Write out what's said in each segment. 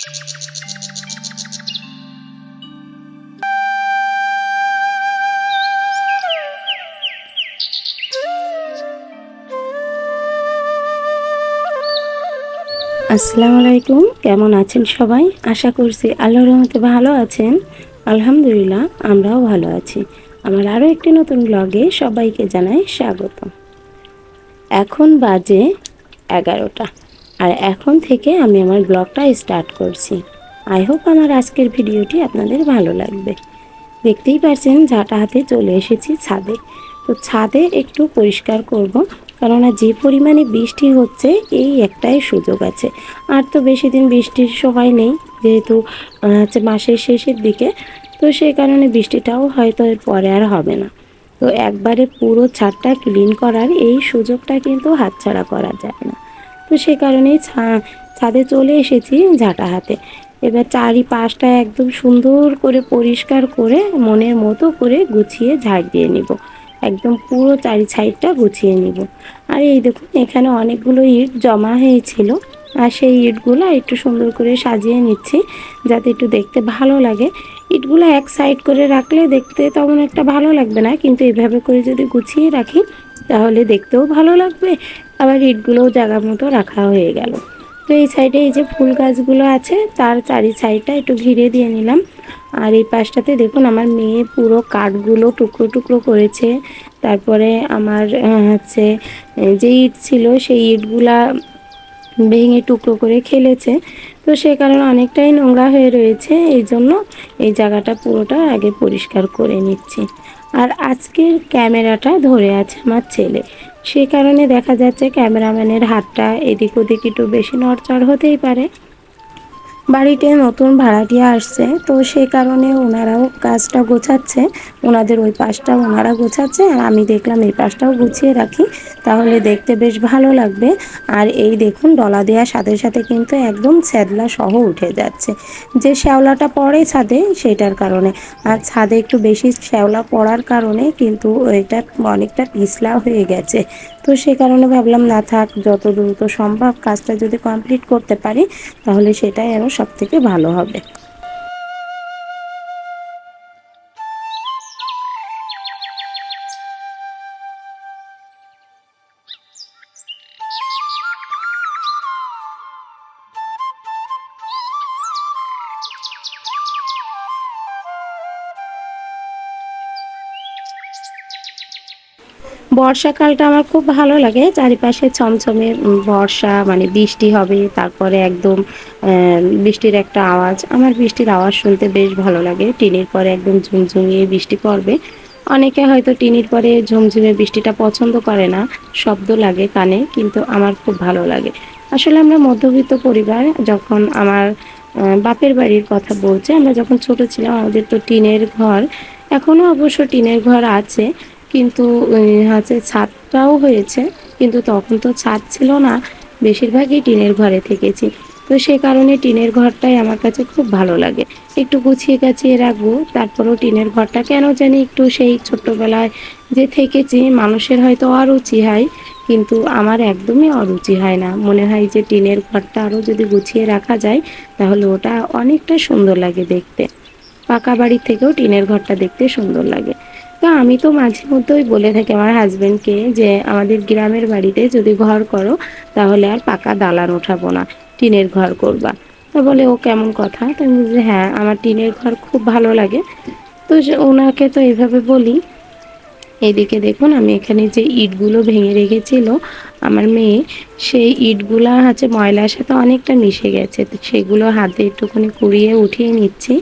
আসসালামু আলাইকুম, কেমন আছেন সবাই? আশা করছি আল্লাহর রহমতে ভালো আছেন। আলহামদুলিল্লাহ, আমরাও ভালো আছি। আমার আরও একটি নতুন ব্লগে সবাইকে জানাই স্বাগত এখন বাজে এগারোটা। আর এখন থেকে আমি আমার ব্লগটা স্টার্ট করছি। আই হোপ আমার আজকের ভিডিওটি আপনাদের ভালো লাগবে। দেখতেই পারছেন ঝাঁটা হাতে চলে এসেছি ছাদে। তো ছাদে একটু পরিষ্কার করব, কেননা যে পরিমাণে বৃষ্টি হচ্ছে, এই একটাই সুযোগ আছে। আর তো বেশি দিন বৃষ্টির সময় নেই, যেহেতু হচ্ছে মাসের শেষের দিকে, তো সেই কারণে বৃষ্টিটাও হয়তো এর পরে আর হবে না। তো একবারে পুরো ছাদটা ক্লিন করার এই সুযোগটা কিন্তু হাতছাড়া করা যায় না। তো সে কারণেই ছাদে চলে এসেছি ঝাঁটা হাতে। এবার চারিপাশটা একদম সুন্দর করে পরিষ্কার করে মনের মতো করে গুছিয়ে ঝাঁট দিয়ে নিব। একদম পুরো চারি সাইডটা গুছিয়ে নিব। আর এই দেখুন, এখানে অনেকগুলো ইট জমা হয়েছিল। আর সেই ইটগুলো একটু সুন্দর করে সাজিয়ে নিচ্ছি, যাতে একটু দেখতে ভালো লাগে। ইটগুলো এক সাইড করে রাখলে দেখতে তেমন একটা ভালো লাগবে না, কিন্তু এভাবে করে যদি গুছিয়ে রাখি, তাহলে দেখতেও ভালো লাগবে। আবার ইটগুলোও জায়গা মতো রাখা হয়ে গেল। তো এই সাইডে এই যে ফুল গাছগুলো আছে, তার চারি সাইডটা একটু ঘিরে দিয়ে নিলাম। আর এই পাশটাতে দেখুন, আমার মেয়ে পুরো কাঠগুলো টুকরো টুকরো করেছে। তারপরে আমার হচ্ছে যে ইট ছিল, সেই ইটগুলা ভেঙে টুকরো করে খেলেছে। তো সে কারণে অনেকটাই নোংরা হয়ে রয়েছে। এই জন্য এই জায়গাটা পুরোটা আগে পরিষ্কার করে নিচ্ছি। আর আজকের ক্যামেরাটা ধরে আছে আমার ছেলে। সে কারণে দেখা যাচ্ছে ক্যামেরাম্যানের হাতটা এদিক ওদিক একটু বেশি নড়চড় হতেই পারে। বাড়িতে নতুন ভাড়াটিয়া আসছে, তো সেই কারণে ওনারাও কাজটা গোছাচ্ছে। ওনাদের ওই পাশটা ওনারা গোছাচ্ছে, আর আমি দেখলাম এই পাশটাও গুছিয়ে রাখি, তাহলে দেখতে বেশ ভালো লাগবে। আর এই দেখুন, ডলা দেওয়ার সাথে সাথে কিন্তু একদম ছ্যাদলা সহ উঠে যাচ্ছে। যে শ্যাওলাটা পড়ে ছাদে, সেটার কারণে। আর ছাদে একটু বেশি শ্যাওলা পড়ার কারণে কিন্তু এটা অনেকটা পিছলা হয়ে গেছে। তো সে কারণে ভাবলাম, না থাক, যত দ্রুত সম্ভব কাজটা যদি কমপ্লিট করতে পারি, তাহলে সেটাই আরও সব থেকে ভালো হবে। বর্ষাকালটা আমার খুব ভালো লাগে। চারিপাশে ছমছমে বর্ষা মানে বৃষ্টি হবে, তারপরে একদম বৃষ্টির একটা আওয়াজ। আমার বৃষ্টির আওয়াজ শুনতে বেশ ভালো লাগে। টিনের পরে একদম ঝুমঝুমিয়ে বৃষ্টি পড়বে। অনেকে হয়তো টিনির পরে ঝুমঝুমে বৃষ্টিটা পছন্দ করে না, শব্দ লাগে কানে, কিন্তু আমার খুব ভালো লাগে। আসলে আমরা মধ্যবিত্ত পরিবার, যখন আমার বাপের বাড়ির কথা বলছে, আমরা যখন ছোট ছিলাম, আমাদের তো টিনের ঘর এখনও অবশ্য টিনের ঘর আছে। কিন্তু হচ্ছে ছাদটাও হয়েছে। কিন্তু তখন তো ছাদ ছিল না, বেশিরভাগই টিনের ঘরে থেকেছি। তো সে কারণে টিনের ঘরটাই আমার কাছে খুব ভালো লাগে। একটু গুছিয়ে গাছিয়ে রাখব, তারপরেও টিনের ঘরটা কেন জানি একটু সেই ছোট্টবেলায় যে থেকেছি, মানুষের হয়তো অরুচি হয়, কিন্তু আমার একদমই অরুচি হয় না। মনে হয় যে টিনের ঘরটা আরও যদি গুছিয়ে রাখা যায়, তাহলে ওটা অনেকটা সুন্দর লাগে দেখতে। পাকা বাড়ির থেকেও টিনের ঘরটা দেখতে সুন্দর লাগে। আমি তো মাঝে মধ্যেই বলে থাকি আমার হাজবেন্ডকে যে আমাদের গ্রামের বাড়িতে যদি ঘর করো তাহলে আর পাকা দালান উঠাবো না টিনের ঘর করবা। তো বলে ও কেমন কথা? তো আমি বলছি, হ্যাঁ আমার টিনের ঘর খুব ভালো লাগে। তো ওনাকে তো এইভাবে বলি। এদিকে দেখুন, আমি এখানে যে ইটগুলো ভেঙে রেখেছিল, আমার মেয়ে, সেই ইটগুলা হচ্ছে ময়লার সাথে অনেকটা মিশে গেছে। তো সেগুলো হাতে একটুখানি কুড়িয়ে উঠিয়ে নিচ্ছি।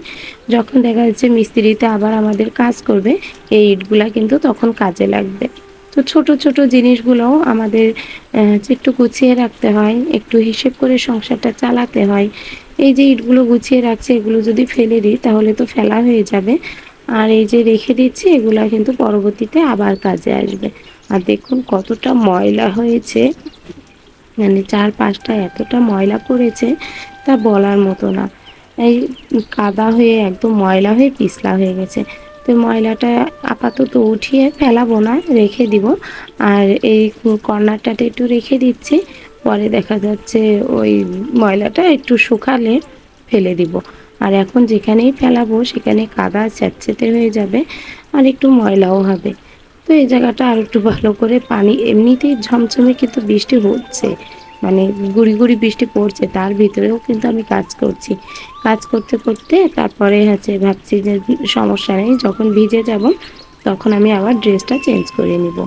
যখন দেখা যাচ্ছে মিস্ত্রিতে আবার আমাদের কাজ করবে, এই ইটগুলা কিন্তু তখন কাজে লাগবে। তো ছোট ছোট জিনিসগুলোও আমাদের একটু গুছিয়ে রাখতে হয়, একটু হিসেব করে সংসারটা চালাতে হয়। এই যে ইটগুলো গুছিয়ে রাখছে, এগুলো যদি ফেলে দিই, তাহলে তো ফেলা হয়ে যাবে। আর এই যে রেখে দিচ্ছি, এগুলো কিন্তু পরবর্তীতে আবার কাজে আসবে। আর দেখুন কতটা ময়লা হয়েছে। মানে চারপাশটা এতটা ময়লা পড়েছে, তা বলার মতো না। এই কাদা হয়ে একদম ময়লা হয়ে পিছলা হয়ে গেছে। তো ময়লাটা আপাতত উঠিয়ে ফেলাবো না, রেখে দিব। আর এই কর্নারটাতে একটু রেখে দিচ্ছি, পরে দেখা যাচ্ছে ওই ময়লাটা একটু শুকালে ফেলে দিব। আর এখন যেখানেই ফেলাবো, সেখানে কাদা চ্যাটচেটে হয়ে যাবে আর একটু ময়লাও হবে। তো এই জায়গাটা আর একটু ভালো করে পানি, এমনিতেই ঝমঝমে কিন্তু বৃষ্টি হচ্ছে মানে গুড়ি গুড়ি বৃষ্টি পড়ছে, তার ভিতরেও কিন্তু আমি কাজ করছি। কাজ করতে করতে তারপরে হচ্ছে ভাবছি যে সমস্যা নেই, যখন ভিজে যাব, তখন আমি আবার ড্রেসটা চেঞ্জ করে নিব।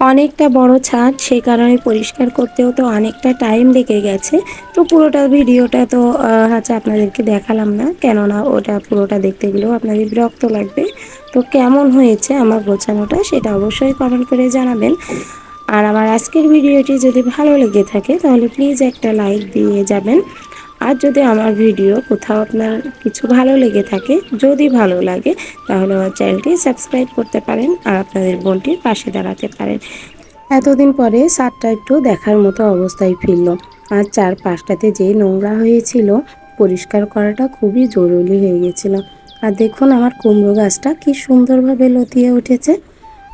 অনেকটা বড় ছাদ সেই কারণে পরিষ্কার করতেও তো অনেকটা টাইম লেগে গেছে। তো পুরোটা ভিডিওটা তো হচ্ছে আপনাদেরকে দেখালাম না, কেননা ওটা পুরোটা দেখতে গেলেও আপনাদের বিরক্ত লাগবে। তো কেমন হয়েছে আমার গোছানোটা সেটা অবশ্যই কমেন্ট করে জানাবেন। আর আমার আজকের ভিডিওটি যদি ভালো লেগে থাকে তাহলে প্লিজ একটা লাইক দিয়ে যাবেন। আর যদি আমার ভিডিও কোথাও আপনার কিছু ভালো লেগে থাকে, যদি ভালো লাগে, তাহলে আমার চ্যানেলটি সাবস্ক্রাইব করতে পারেন আর আপনাদের বোনটির পাশে দাঁড়াতে পারেন। এতদিন পরে সারটা একটু দেখার মতো অবস্থায় ফিরল। আর চার পাঁচটাতে যে নোংরা হয়েছিল, পরিষ্কার করাটা খুবই জরুরি হয়ে গেছিল। আর দেখুন আমার কুমড়ো গাছটা কি সুন্দরভাবে লতিয়ে উঠেছে।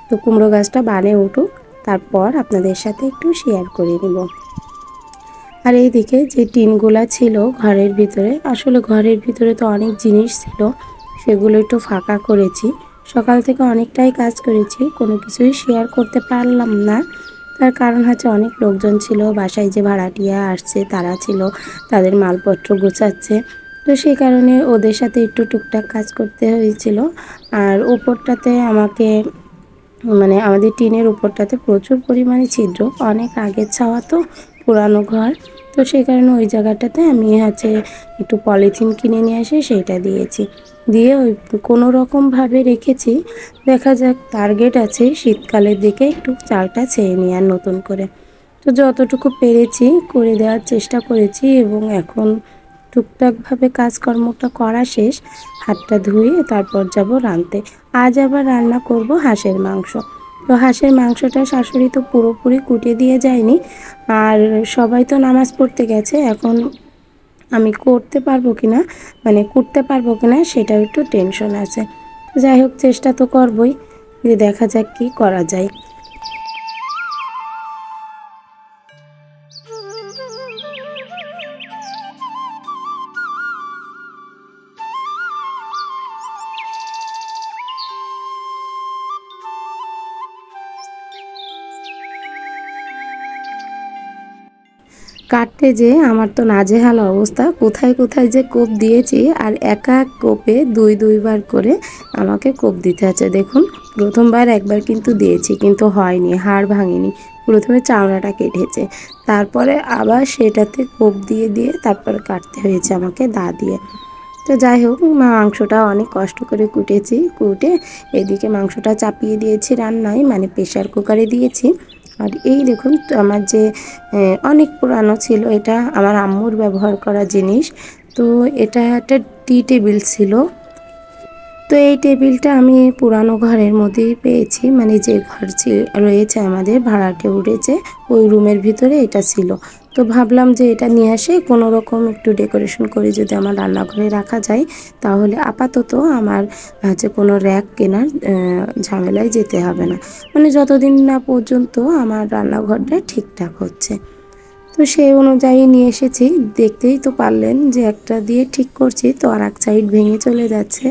তো কুমড়ো গাছটা বানে উঠুক, তারপর আপনাদের সাথে একটু শেয়ার করে নেব। আর এইদিকে যে টিনগুলা ছিল ঘরের ভিতরে, আসলে ঘরের ভিতরে তো অনেক জিনিস ছিল, সেগুলো একটু ফাঁকা করেছি। সকাল থেকে অনেকটাই কাজ করেছি, কোনো কিছুই শেয়ার করতে পারলাম না। তার কারণ হচ্ছে অনেক লোকজন ছিল, বাসায় যে ভাড়াটিয়া আসছে, তারা ছিল, তাদের মালপত্র গোছাচ্ছে। তো সেই কারণে ওদের সাথে একটু টুকটাক কাজ করতে হয়েছিল। আর উপরটাতে আমাকে মানে আমাদের টিনের উপরটাতে প্রচুর পরিমাণে ছিদ্র, অনেক আগের ছাওয়া তো, পুরানো ঘর। তো সেই কারণে ওই জায়গাটাতে আমি হচ্ছে একটু পলিথিন কিনে নিয়ে এসে সেইটা দিয়েছি। দিয়ে ওই কোনো রকমভাবে রেখেছি। দেখা যাক টার্গেট আছে, শীতকালের দিকে একটু চালটা ছেয়ে নিয়ে আর নতুন করে। তো যতটুকু পেরেছি করে দেওয়ার চেষ্টা করেছি এবং এখন টুকটাকভাবে কাজকর্মটা করা শেষ। হাতটা ধুয়ে তারপর যাব রাঁধতে। আজ আবার রান্না করব হাঁসের মাংস। তো হাঁসের মাংসটা শাশুড়ি তো পুরোপুরি কুটে দিয়ে যায়নি। আর সবাই তো নামাজ পড়তে গেছে, এখন আমি করতে পারব কি না মানে কুটতে পারব কি না সেটাও একটু টেনশন আছে। যাই হোক, চেষ্টা তো করবই, যে দেখা যাক কি করা যায়। কাটতে যে আমার তো নাজেহাল অবস্থা, কোথায় কোথায় যে কোপ দিয়েছি আর একা কোপে দুই দুইবার করে আমাকে কোপ দিতে আছে দেখুন, প্রথমবার একবার কিন্তু দিয়েছি, কিন্তু হয়নি, হাড় ভাঙেনি। প্রথমে চামড়াটা কেটেছে, তারপরে আবার সেটাতে কোপ দিয়ে দিয়ে তারপরে কাটতে হয়েছে আমাকে দা দিয়ে। তো যাই হোক মাংসটা অনেক কষ্ট করে কুটেছি, কুটে এদিকে মাংসটা চাপিয়ে দিয়েছি রান্নায় মানে প্রেশার কুকারে দিয়েছি। আর এই দেখুন, আমার যে অনেক পুরানো ছিল, এটা আমার আম্মুর ব্যবহার করা জিনিস। তো এটা একটা টি টেবিল ছিল। তো এই টেবিলটা আমি পুরানো ঘরের মধ্যেই পেয়েছি। মানে যে ঘর রয়েছে আমাদের ভাড়াটে উঠেছে, ওই রুমের ভিতরে এটা ছিল। তো ভাবলাম যে এটা নিয়ে আসে, কোনো রকম একটু ডেকোরেশন করে যদি আমার রান্নাঘরে রাখা যায়। তাহলে আপাতত আমার হচ্ছে কোনো র্যাক কেনার ঝামেলায় যেতে হবে না। মানে যতদিন না পর্যন্ত আমার রান্নাঘরটা ঠিকঠাক হচ্ছে। তো সেই অনুযায়ী নিয়ে এসেছি। দেখতেই তো পারলেন যে একটা দিয়ে ঠিক করছি, তো আর এক সাইড ভেঙে চলে যাচ্ছে।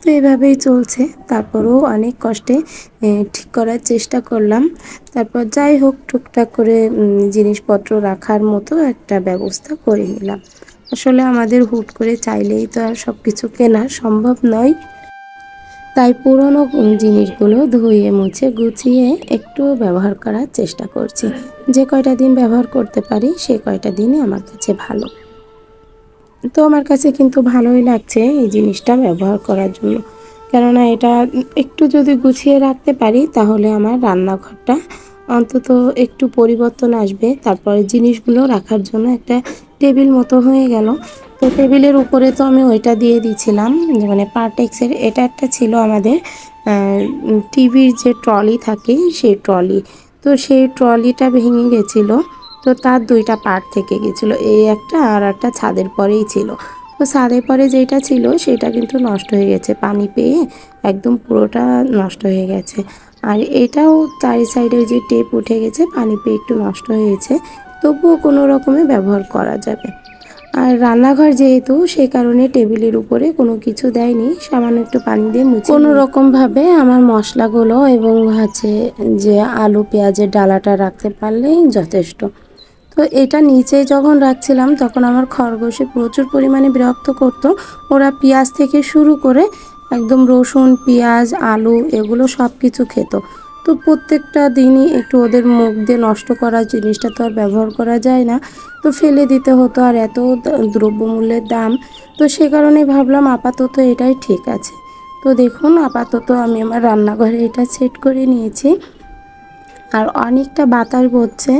তো এভাবেই চলছে। তারপরেও অনেক কষ্টে ঠিক করার চেষ্টা করলাম। তারপর যাই হোক, টুকটাক করে জিনিসপত্র রাখার মতো একটা ব্যবস্থা করে নিলাম। আসলে আমাদের হুট করে চাইলেই তো আর সব কিছু কেনা সম্ভব নয়। তাই পুরনো জিনিসগুলো ধুয়ে, মুছে, গুছিয়ে একটু ব্যবহার করার চেষ্টা করছি। যে কয়টা দিন ব্যবহার করতে পারি, সে কয়টা দিনই আমার কাছে ভালো। তো আমার কাছে কিন্তু ভালোই লাগছে এই জিনিসটা ব্যবহার করার জন্য। কেননা এটা একটু যদি গুছিয়ে রাখতে পারি, তাহলে আমার রান্নাঘরটা অন্তত একটু পরিবর্তন আসবে। তারপরে জিনিসগুলো রাখার জন্য একটা টেবিল মতো হয়ে গেল। তো টেবিলের উপরে তো আমি ওইটা দিয়ে দিয়েছিলাম মানে পার্টেক্সের। এটা একটা ছিল আমাদের টিভির যে ট্রলি থাকে, সেই ট্রলি। তো সেই ট্রলিটা ভেঙে গেছিল, তো তার দুইটা পার্ট থেকে গেছিল, এই একটা আর একটা ছাদের পরেই ছিল। তো ছাদের পরে যেটা ছিল, সেটা কিন্তু নষ্ট হয়ে গেছে, পানি পেয়ে একদম পুরোটা নষ্ট হয়ে গেছে। আর এটাও চারি সাইডে যে টেপ উঠে গেছে, পানি পেয়ে একটু নষ্ট হয়েছে, তবুও কোনো রকমে ব্যবহার করা যাবে। আর রান্নাঘর যেহেতু সে কারণে টেবিলের উপরে কোনো কিছু দেয়নি। সামান্য একটু পানি দিয়ে মুছে কোনো রকমভাবে আমার মশলাগুলো এবং হচ্ছে যে আলু পেঁয়াজের ডালাটা রাখতে পারলেই যথেষ্ট। তো এটা নিচে যখন রাখছিলাম তখন আমার খরগোশে প্রচুর পরিমাণে বিরক্ত করতো। ওরা পেঁয়াজ থেকে শুরু করে একদম রসুন পেঁয়াজ আলু এগুলো সব কিছু খেত। তো প্রত্যেকটা দিনই একটু ওদের মুখ দিয়ে নষ্ট করা জিনিসটা তো আর ব্যবহার করা যায় না। তো ফেলে দিতে হতো আর এত দ্রব্যমূল্যের দাম। তো সে কারণে ভাবলাম আপাতত এটাই ঠিক আছে। তো দেখুন, আপাতত আমি আমার রান্নাঘরে এটা সেট করে নিয়েছি। আর অনেকটা বাতাস বচ্ছে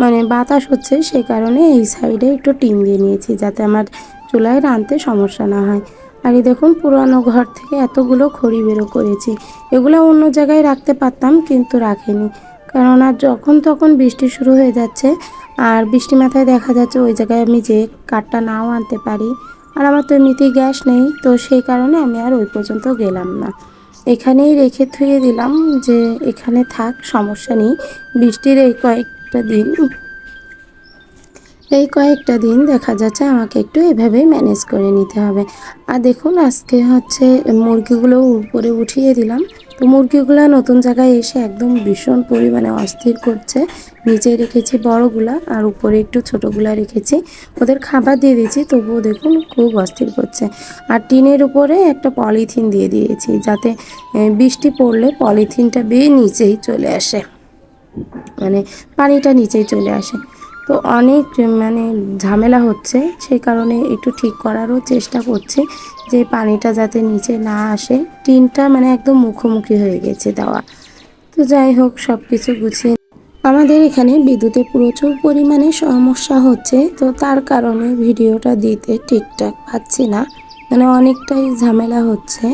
মানে বাতাস হচ্ছে সে কারণে এই সাইডে একটু টিন দিয়ে নিয়েছি যাতে আমার চুলায় রাঁধতে সমস্যা না হয়। আর এই দেখুন, পুরানো ঘর থেকে এতগুলো খড়ি বেরো করেছি। এগুলো অন্য জায়গায় রাখতে পারতাম, কিন্তু রাখিনি। কেননা যখন তখন বৃষ্টি শুরু হয়ে যাচ্ছে, আর বৃষ্টি মাথায় দেখা যাচ্ছে ওই জায়গায় আমি যে কাঠটা নাও আনতে পারি। আর আমার তো এমনিতেই গ্যাস নেই, তো সেই কারণে আমি আর ওই পর্যন্ত গেলাম না। এখানেই রেখে থুয়ে দিলাম যে এখানে থাক, সমস্যা নেই। বৃষ্টির এই কয়েকটা দিন এই কয়েকটা দিন দেখা যাচ্ছে আমাকে একটু এভাবেই ম্যানেজ করে নিতে হবে। আর দেখুন, আজকে হচ্ছে মুরগিগুলো উপরে উঠিয়ে দিলাম। তো মুরগিগুলো নতুন জায়গায় এসে একদম ভীষণ পরিমাণে অস্থির করছে। নিচে রেখেছি বড়গুলা আর উপরে একটু ছোটোগুলা রেখেছি। ওদের খাবার দিয়ে দিয়েছি, তবুও দেখুন খুব অস্থির করছে। আর টিনের উপরে একটা পলিথিন দিয়ে দিয়েছি যাতে বৃষ্টি পড়লে পলিথিনটা বেয়ে নিচেই চলে আসে। মানে পানিটা নিচেই চলে আসে। তো অনেক মানে ঝামেলা হচ্ছে। সেই কারণে একটু ঠিক করারও চেষ্টা করছি যে পানিটা যাতে নিচে না আসে। টিনটা মানে একদম মুখোমুখি হয়ে গেছে দেওয়া। তো যাই হোক সব কিছু গুছিয়ে আমাদের এখানে বিদ্যুতে প্রচুর পরিমাণে সমস্যা হচ্ছে। তো তার কারণে ভিডিওটা দিতে ঠিকঠাক পাচ্ছি না। মানে অনেকটাই ঝামেলা হচ্ছে।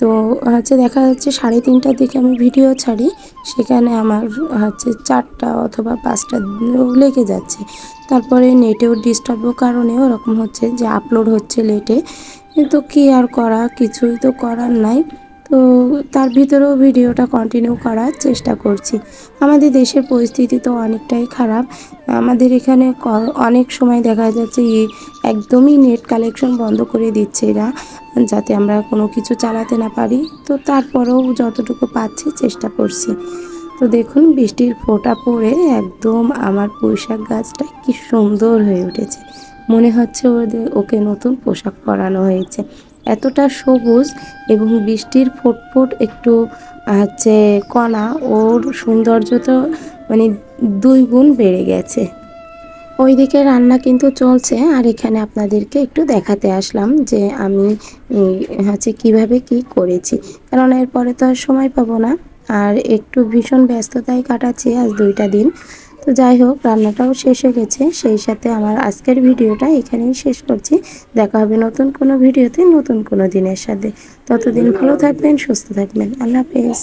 তো হচ্ছে দেখা যাচ্ছে সাড়ে তিনটার দিকে আমি ভিডিও ছাড়ি, সেখানে আমার হচ্ছে চারটা অথবা পাঁচটা লেগে যাচ্ছে। তারপরে নেটেও ডিস্টার্বও কারণে ওরকম হচ্ছে যে আপলোড হচ্ছে লেটে কিন্তু কি আর করা? কিছুই তো করার নাই। তো তার ভিতরেও ভিডিওটা কন্টিনিউ করার চেষ্টা করছি। আমাদের দেশের পরিস্থিতি তো অনেকটাই খারাপ। আমাদের এখানে অনেক সময় দেখা যাচ্ছে একদমই নেট কালেকশন বন্ধ করে দিচ্ছে এরা, যাতে আমরা কোনো কিছু চালাতে না পারি। তো তারপরেও যতটুকু পাচ্ছি চেষ্টা করছি। তো দেখুন, বৃষ্টির ফোঁটা পড়ে একদম আমার পোশাক গাছটা কি সুন্দর হয়ে উঠেছে। মনে হচ্ছে ওদের, ওকে নতুন পোশাক পরানো হয়েছে। এতটা সবুজ এবং বৃষ্টির ফোটফোট একটু, হচ্ছে, কণা, ওর সৌন্দর্য তো মানে দুই গুণ বেড়ে গেছে। ওইদিকে রান্না কিন্তু চলছে, আর এখানে আপনাদেরকে একটু দেখাতে আসলাম যে আমি, হচ্ছে, কীভাবে কি করেছি। কারণ এরপরে তো আর সময় পাবো না, আর একটু ভীষণ ব্যস্ততায় কাটাচ্ছি আজ দুইটা দিন। তো যাই হোক, রান্নাটাও শেষ হয়ে গেছে। সেই সাথে আমার আজকের ভিডিওটা এখানেই শেষ করছি। দেখা হবে নতুন কোনো ভিডিওতে নতুন কোনো দিনের সাথে। ততদিন ভালো থাকবেন, সুস্থ থাকবেন। আল্লাহ হাফেজ।